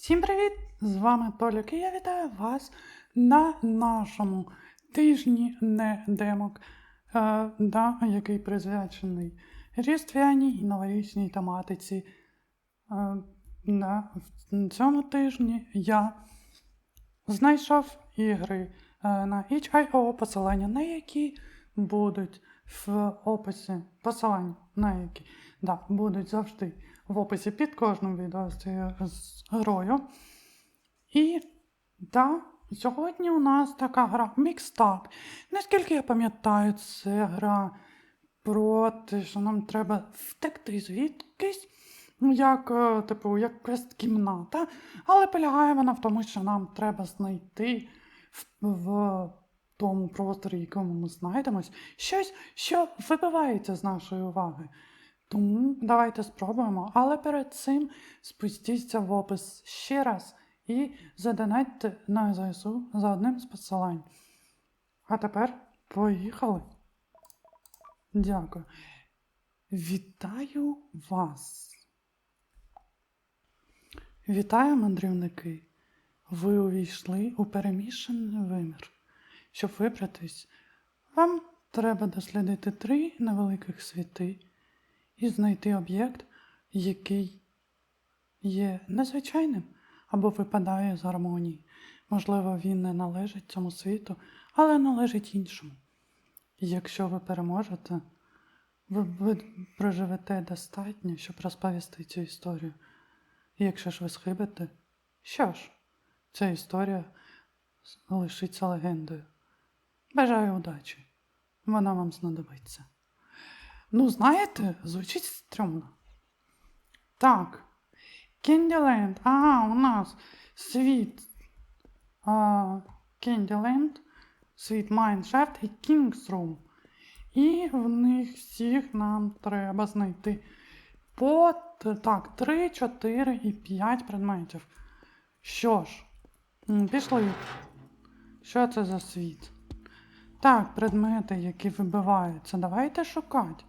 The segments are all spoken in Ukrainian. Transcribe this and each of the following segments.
Всім привіт! З вами Толік і я вітаю вас на нашому тижні недемок, е, да, який присвячений різдвяній і новорічній тематиці. Е, да, в цьому тижні я знайшов ігри е, на itch.io, посилання на які будуть в описі, посилання на які да, будуть завжди в описі під кожним відео з грою. І да, сьогодні у нас така гра Mixed Наскільки я пам'ятаю, це гра про те, що нам треба втекти звідкись, ну, як, е, типу, як квест-кімната, але полягає вона в тому, що нам треба знайти в, в тому просторі, якому ми знайдемось, щось, що вибивається з нашої уваги. Тому давайте спробуємо. Але перед цим спустіться в опис ще раз і задонатьте на ЗСУ за одним з посилань. А тепер поїхали. Дякую. Вітаю вас. Вітаю, мандрівники. Ви увійшли у перемішаний вимір. Щоб вибратись, вам треба дослідити три невеликих світи і знайти об'єкт, який є незвичайним або випадає з гармонії. Можливо, він не належить цьому світу, але належить іншому. Якщо ви переможете, ви, ви проживете достатньо, щоб розповісти цю історію. Якщо ж ви схибите, що ж, ця історія лишиться легендою. Бажаю удачі. Вона вам знадобиться. Ну, знаєте, звучить стрьомно. Так. Кенділенд. Ага, у нас світ Кенділенд, світ Майншафт і Кінгсрум. І в них всіх нам треба знайти по так, 3, 4 і 5 предметів. Що ж, пішли. Що це за світ? Так, предмети, які вибиваються. Давайте шукати.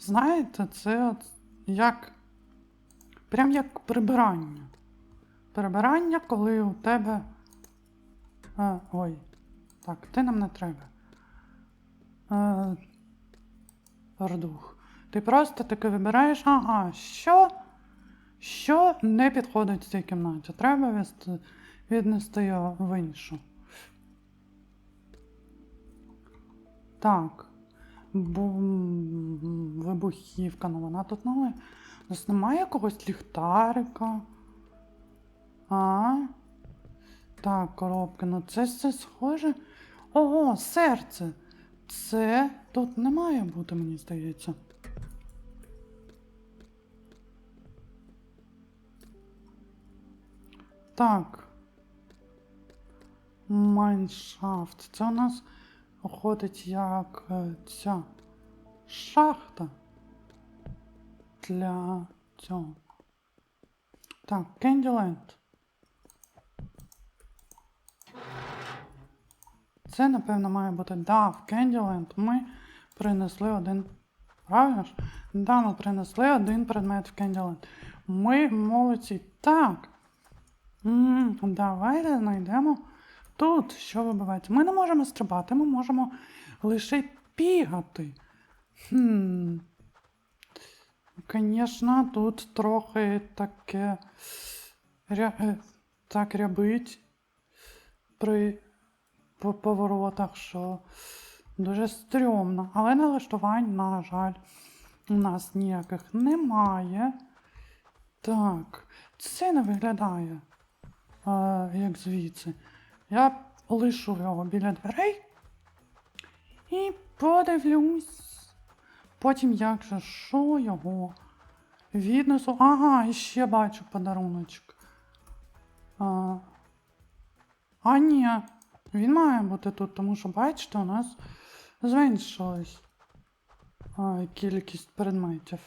Знаєте, це от як. Прям як прибирання. Прибирання, коли у тебе. А, ой. Так, ти нам не треба. А, Ордух. Ти просто таки вибираєш, ага, що? Що не підходить в цій кімнаті? Треба віднести його в іншу. Так. Вибухівка, ну вона тут немає. У нас немає якогось ліхтарика. А? Так, коробки, ну це все схоже. Ого, серце. Це тут не має бути, мені здається. Так. Майншафт. Це у нас виходить як е, ця шахта для цього. Так, Кенділенд. Це, напевно, має бути. Да, в Кенділенд ми принесли один. Правильно ж? Да, ми принесли один предмет в Кенділенд. Ми молодці. Так. М, Давайте знайдемо тут, що вибивається. Ми не можемо стрибати, ми можемо лише бігати. Хм. Звісно, тут трохи таке ря... е, так рябить при по- поворотах, що дуже стрьомно. Але налаштувань, на жаль, у нас ніяких немає. Так, це не виглядає а, як звідси. Я лишу його біля дверей і подивлюсь. Потім як же що його віднесу. Ага, і ще бачу подаруночок. А, а ні, він має бути тут, тому що, бачите, у нас зменшилась кількість предметів.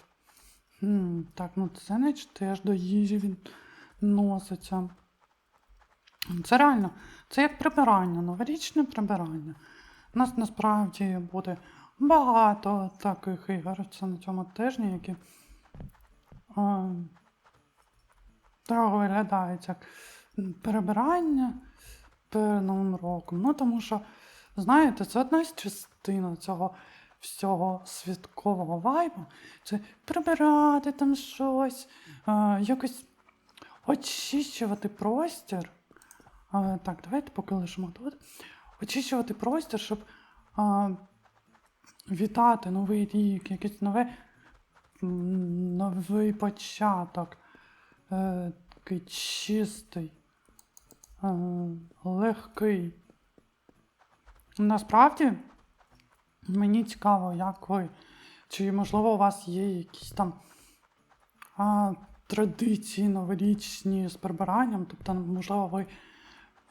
Хм, так, ну це не теж до їжі він носиться. Це реально, це як прибирання, новорічне прибирання. У нас насправді буде багато таких ігор це на цьому тижні, які а, трохи виглядають як перебирання перед Новим роком. Ну, тому що, знаєте, це одна з частин цього всього святкового вайбу. Це прибирати там щось, а, якось очищувати простір. Так, давайте поки лишимо тут. Очищувати простір, щоб а, вітати новий рік, якийсь нове, новий початок, е, такий чистий, е, легкий. Насправді, мені цікаво, як ви, чи можливо у вас є якісь там а, традиції новорічні з прибиранням, тобто, можливо, ви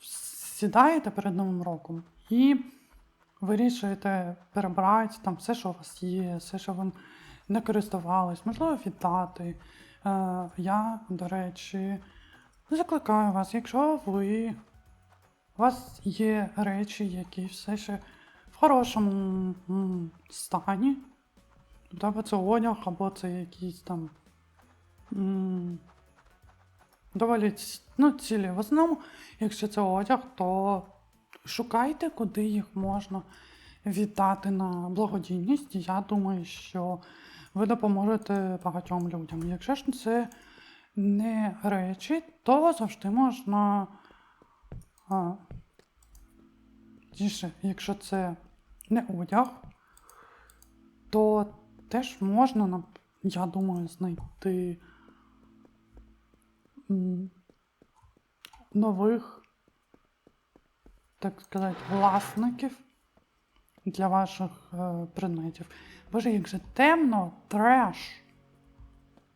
сідаєте перед Новим роком і вирішуєте перебрати там все, що у вас є, все, що ви не користувались, можливо, віддати. Е, я, до речі, закликаю вас, якщо ви у вас є речі, які все ще в хорошому стані, тобто це одяг, або це якісь там доволі ну, цілі. В основному, якщо це одяг, то шукайте, куди їх можна віддати на благодійність. Я думаю, що ви допоможете багатьом людям. Якщо ж це не речі, то завжди можна. А, Тіше, якщо це не одяг, то теж можна, я думаю, знайти нових, так сказати, власників для ваших е, предметів. Боже, як же темно, треш.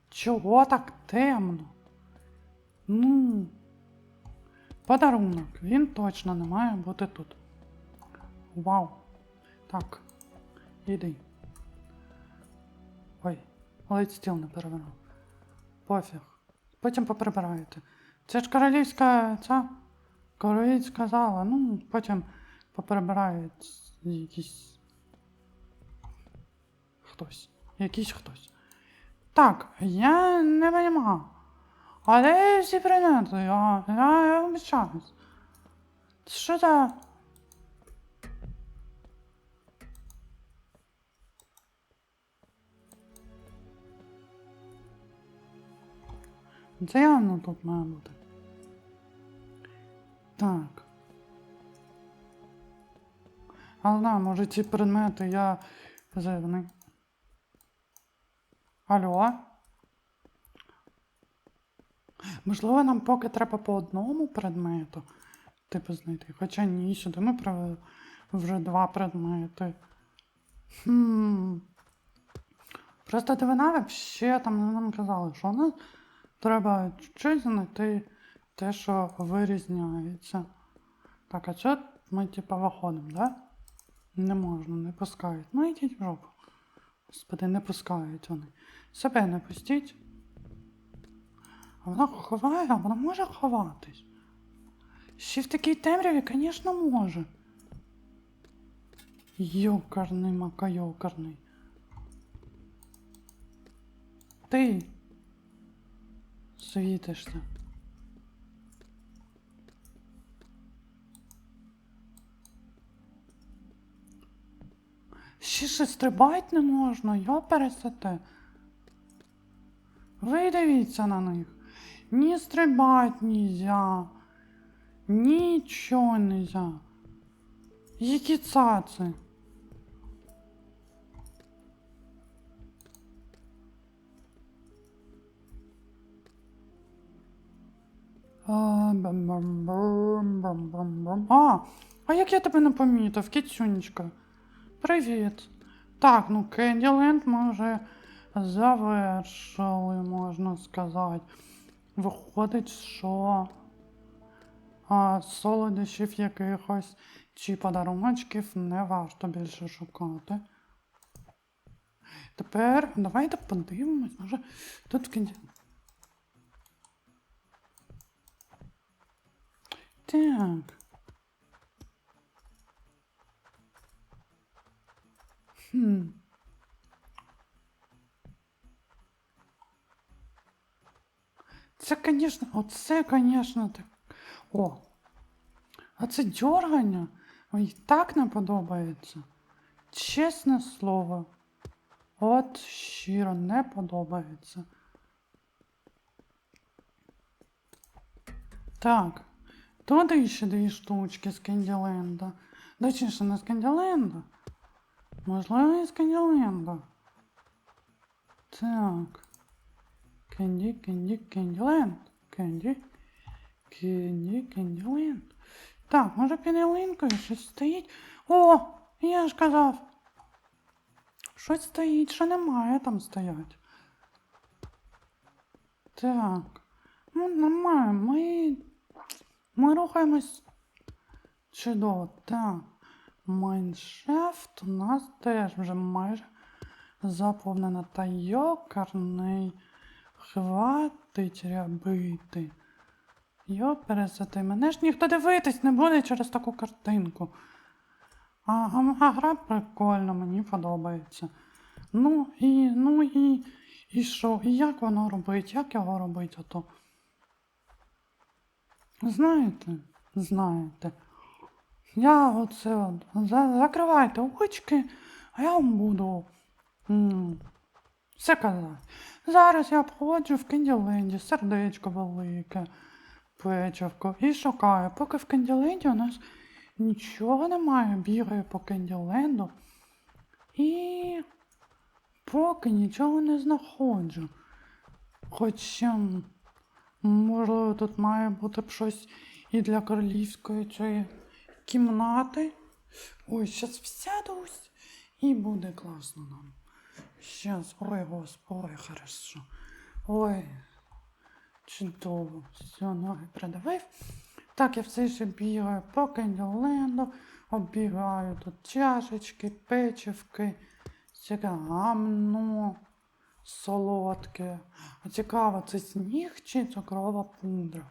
Чого так темно? Ну, подарунок, він точно не має бути тут. Вау. Так. Іди. Ой, ледь стіл не перевернув. Пофіг. Потім поприбираєте. Це ж королівська ця королівська зала. Ну, потім поприбирають якісь. Хтось. Якийсь хтось. Так, я не розумію. Але всі я, я, я обіцяюсь. Що за... Це явно тут має бути. Так. Але да, може ці предмети я зелений. Алло? Можливо, нам поки треба по одному предмету, типу, знайти. Хоча ні, сюди ми привели вже два предмети. Хм. Просто дивина взагалі там нам казали, що нам треба чуть-чуть знайти те, що вирізняється. Так, а що ми типа виходимо, да? Не можна, не пускають. Ну йдіть в жопу. Господи, не пускають вони. Себе не пустіть. А вона ховає, вона може ховатись. Ще в такій темряві, звісно, може. Йокарний макайокарний. Ти світишся. Ще ще стрибать не можна, йо пересете. Ви дивіться на них. Ні стрибать нельзя. Нічого нельзя. Які цаци. А. А, як я тебе не помітив, кіцюнечка? Привіт. Так, ну Кенділенд ми вже завершили, можна сказати. Виходить, що а, солодощів якихось чи подаруночків не варто більше шукати. Тепер давайте подивимось, може тут в кінці. Так. Хм. Це, звісно. оце, звісно, так. О! А це дьоргання мені так не подобається. Чесне слово. От щиро не подобається. Так. Тут ще дві штучки з Кенділенда. Точніше, не з Кенділенда. Можливо, і з Кенділенда. Так. Кенді, Кенді, Кенділенд. Кенді. Кенді, Кенділенд. Так, може під ялинкою щось стоїть. О, я ж казав. Щось стоїть, що немає там стоять. Так. Ну, немає. Ми. Ми рухаємось чудово. Так. Майншефт у нас теж вже майже заповнена. Та йокарний. Хватить рябити. Йо, пересати, мене ж ніхто дивитись не буде через таку картинку. А, а, а гра прикольна, мені подобається. Ну і, ну і, і що? І як воно робить? Як його робить ото? Знаєте? Знаєте. Я оце от, за, закривайте очки, а я вам буду м, все казати. Зараз я обходжу в Кенділенді сердечко велике, печивко і шукаю. Поки в Кенділенді у нас нічого немає, бігаю по Кенділенду і поки нічого не знаходжу. Хоча, м, можливо, тут має бути б щось і для королівської цієї кімнати. Ой, щас всядусь і буде класно нам. Щас, ой, господи, хорошо. Ой, чудово. Все, ноги придавив. Так, я все ще бігаю по Кенділенду, оббігаю тут чашечки, печивки, всяке гамно, солодке. А цікаво, це сніг чи цукрова пудра?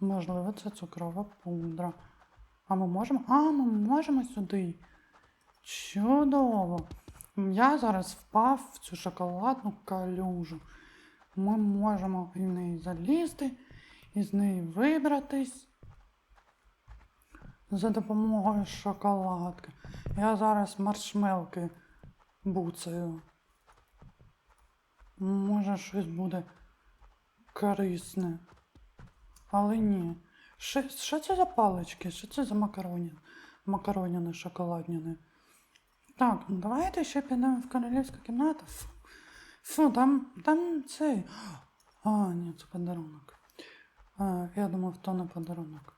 Можливо, це цукрова пудра. А ми можемо. А, ми можемо сюди. Чудово. Я зараз впав в цю шоколадну калюжу. Ми можемо в неї залізти і з неї вибратись за допомогою шоколадки. Я зараз маршмелки буцаю. Може, щось буде корисне. Але ні. Що, що це за палички? Що це за макароні? Макароніни шоколадніни? Так, ну давайте ще підемо в королівську кімнату. Фу, там, там цей. А, ні, це подарунок. А, я думав, то не подарунок.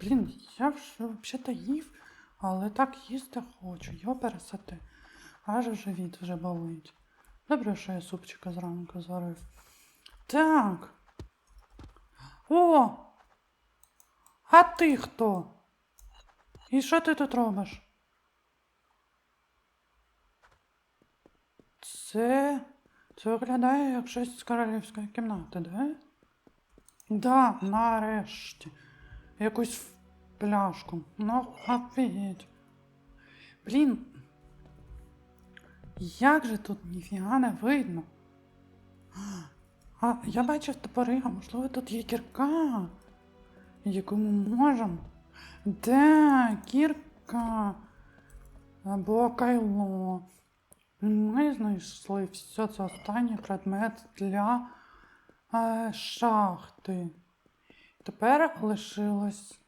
Блін, я взагалі-то їв, але так їсти хочу. Його пересати. Аж живіт вже болить. Добре, що я супчика зранку зварив. Так. О! А ти хто? І що ти тут робиш? Це. Це виглядає як щось з королівської кімнати, да? Да, нарешті. Якусь пляшку. Ну, офігеть. Блін. Як же тут ніфіга не видно? А я бачив топори, а можливо тут є кірка, яку ми можемо. Де кірка? Або кайло. Ми знайшли все це останній предмет для е, шахти. Тепер лишилось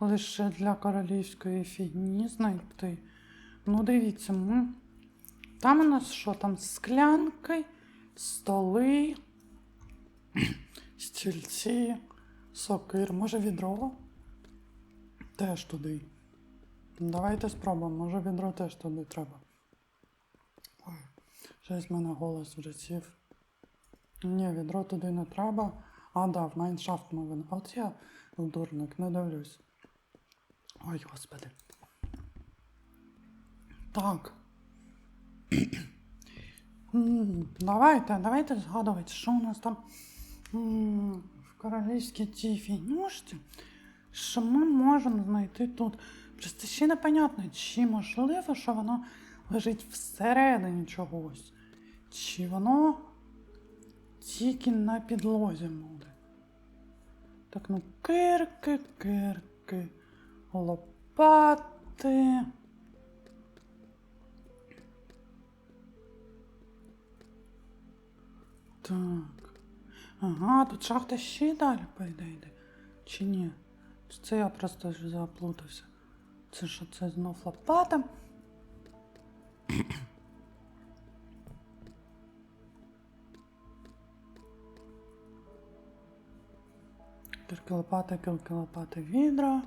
лише для королівської фігні знайти. Ну, дивіться, ми. Там у нас що? Там склянки, столи, стільці, сокир, може відро? Теж туди. Давайте спробуємо, може відро теж туди треба. Ой, щось в мене голос вже сів. Ні, відро туди не треба. А, да, в майншафт новин. От я дурник, не дивлюсь. Ой, господи. Так. Давайте, давайте згадувати, що у нас там в королівській цій фінюшці, що ми можемо знайти тут. Просто ще непонятно, чи можливо, що воно лежить всередині чогось, чи воно тільки на підлозі буде. Так, ну кирки, кирки, лопати. Так. Ага, тут шахта ще далі пойде йде. Чи ні? Це я просто ж заплутався? Це що це знов лопата? Кірки лопати, кілки лопати відра.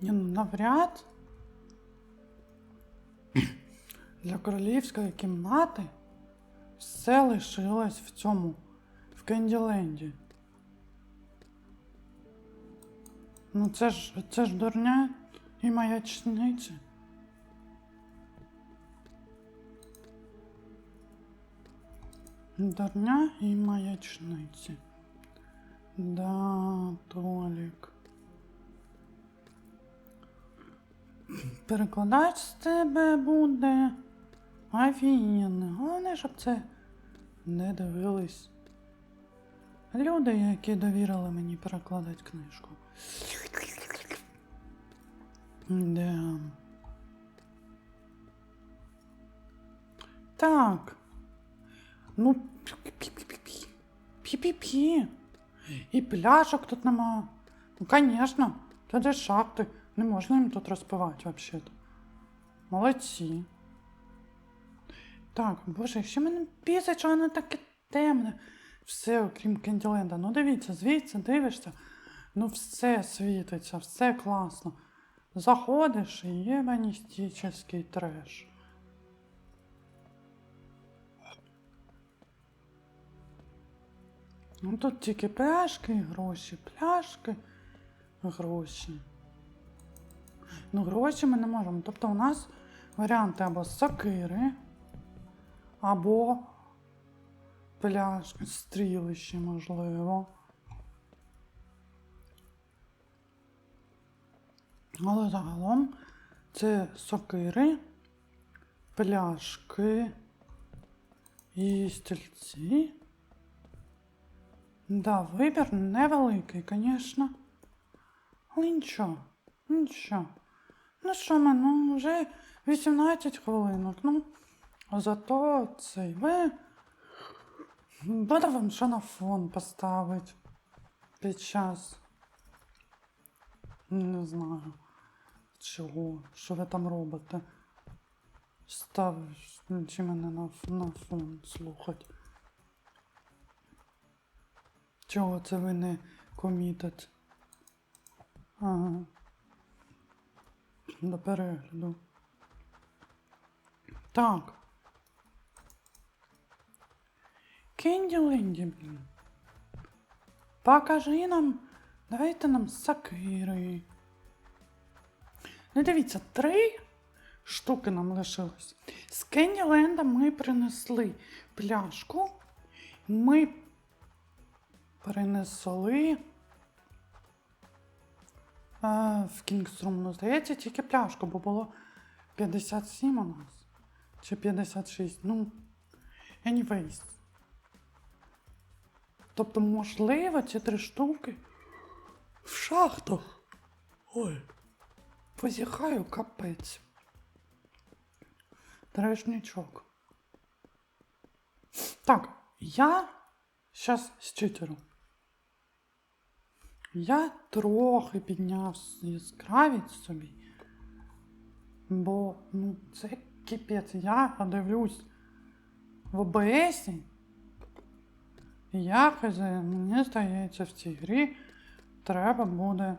Ні, ну навряд. Для королівської кімнати все лишилось в цьому, в Кенділенді. Ну це ж це ж дурня і маячниці. Дурня і маячниці. Да, Толік. Перекладач з тебе буде офігенно. Головне, щоб це не дивились. Люди, які довірили мені перекладати книжку. Да. Так. Ну. Пі-пі-пі. І пляшок тут нема. Ну, це де шахти. Не можна їм тут розпивати взагалі-то. Молодці. Так, боже, що мене бісить, що воно таке темне. Все, окрім Кенділенда. Ну дивіться, звідси дивишся. Ну все світиться, все класно. Заходиш і є маністичний треш. Ну тут тільки пляшки і гроші, пляшки, гроші. Ну, гроші ми не можемо. Тобто у нас варіанти або сокири, або пляшки, стрілище, можливо. Але загалом це сокири, пляшки і стільці. Да, вибір невеликий, звісно. Але нічого, нічого. Ну що ми, ну вже 18 хвилинок. Ну, зато цей ви. Буде вам що на фон поставити під час. Не знаю. Чого? Що ви там робите? Ставиш чи мене на, на фон слухать. Чого це ви не комітет? Ага. До перегляду. Так. Кенді Ленді, блін. Покажи нам. Давайте нам сакири. Ну, дивіться, три штуки нам лишилось. З Кенділенда ми принесли пляшку. Ми принесли. А, в Кінгструм, ну, здається, тільки пляшку, бо було 57 у нас. Чи 56. Ну, anyways. Тобто, можливо, ці три штуки в шахтах. Ой. Позіхаю капець. Трешнячок. Так, я зараз зчитеру. Я трохи підняв яскравість собі. Бо, ну, це кипець. Я подивлюсь в ОБС. Я хз, мені здається, в цій грі треба буде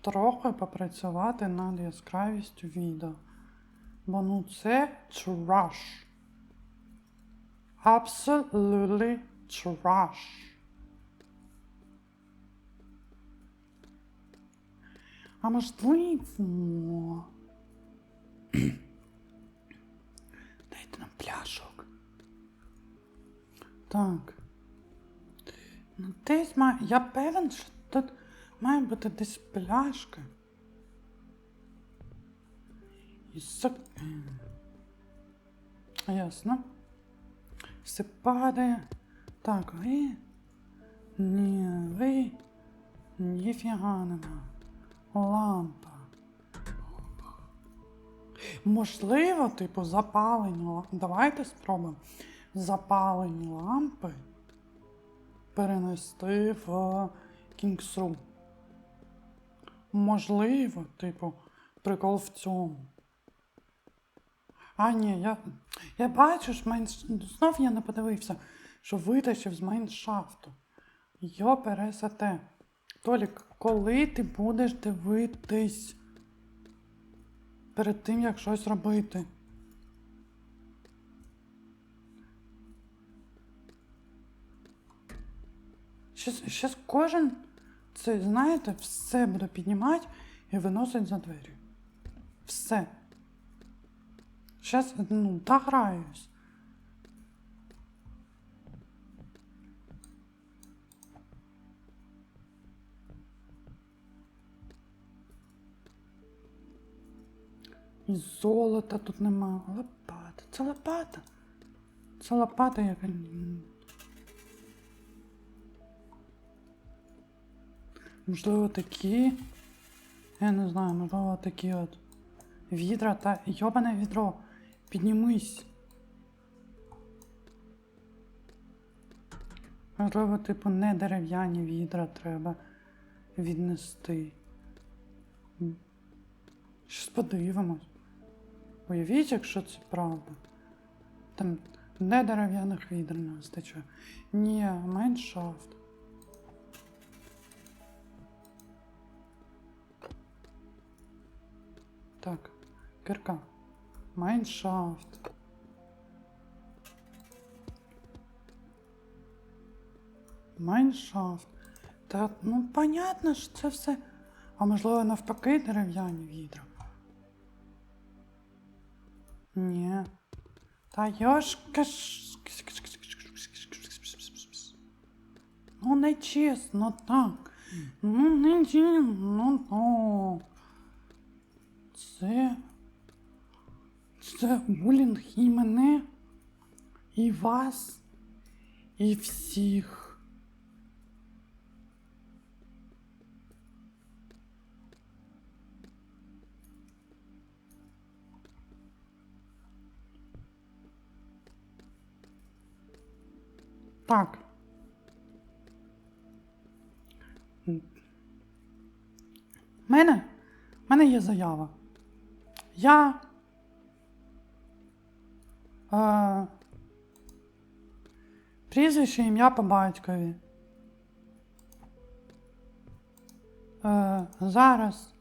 трохи попрацювати над яскравістю відео. Бо ну це траш. Absolutely trash. А можливо. Дайте нам пляшок. Так. Ну, десь має. Я певен, що тут має бути десь пляшка. І сак... Ясно. Все падає. Так, ви. Ні, ви. Ніфіга нема. Лампа. Можливо, типу, запалені лампи. Давайте спробуємо запалені лампи перенести в Кінгсру. Можливо, типу, прикол в цьому. А, ні, я, я бачу, ж майн... знов я не подивився, що витащив з майншафту. Йо пересете. Толік, коли ти будеш дивитись перед тим, як щось робити? Щас, кожен, це, знаєте, все буде піднімати і виносить за двері. Все. Щас, ну, дограюсь. І золота тут нема. Лопата. Це лопата. Це лопата, яка. Можливо, такі. Я не знаю, можливо, такі от відра та йобане відро. Піднімись. Можливо, типу, не дерев'яні відра треба віднести. Щось подивимось. Уявіть, якщо це правда. Там не дерев'яних відер не вистачає. Ні, майншафт. Так, кирка. Майншафт. Майншафт. Та ну понятно ж це все. А можливо навпаки дерев'яні відра. Ні. Та йошка ж. Ну не чесно так. Ну не чесно, ну. Це. Це булінг і мене, і вас, і всіх. Так. Мене? мене є заява. Я. Е, прізвище ім'я по батькові. Е, зараз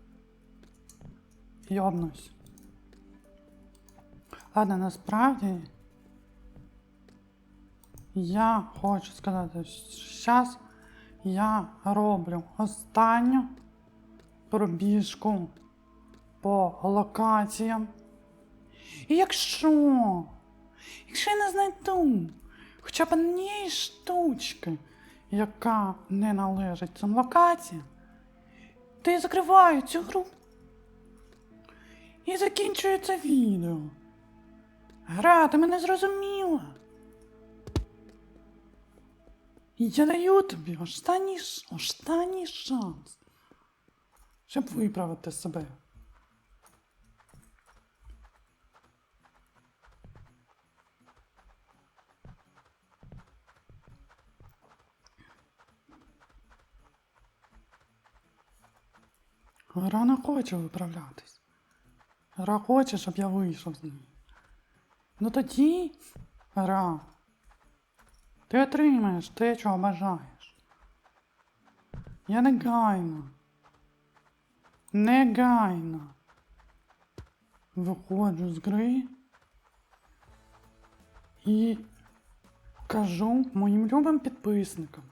йобнусь. Ладно, насправді. Я хочу сказати, зараз я роблю останню пробіжку по локаціям. І якщо, якщо я не знайду хоча б однієї штучки, яка не належить цим локаціям, то я закриваю цю гру. І закінчую це відео. Гра, ти мене зрозуміла. Я даю тобі останній, останній шанс, щоб виправити себе. Гра не хоче виправлятись. Гра хоче, щоб я вийшов з неї. Ну тоді, гра, ти отримаєш те, чого бажаєш. Я негайно, негайно виходжу з гри і кажу моїм любим підписникам.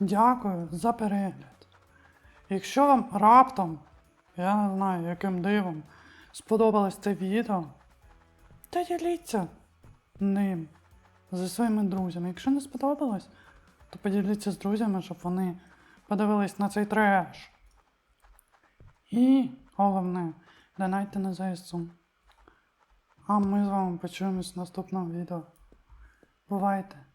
Дякую за перегляд. Якщо вам раптом, я не знаю, яким дивом, сподобалось це відео, то діліться ним зі своїми друзями. Якщо не сподобалось, то поділіться з друзями, щоб вони подивились на цей треш. І головне, донайте на ЗСУ. А ми з вами почуємось в наступному відео. Бувайте!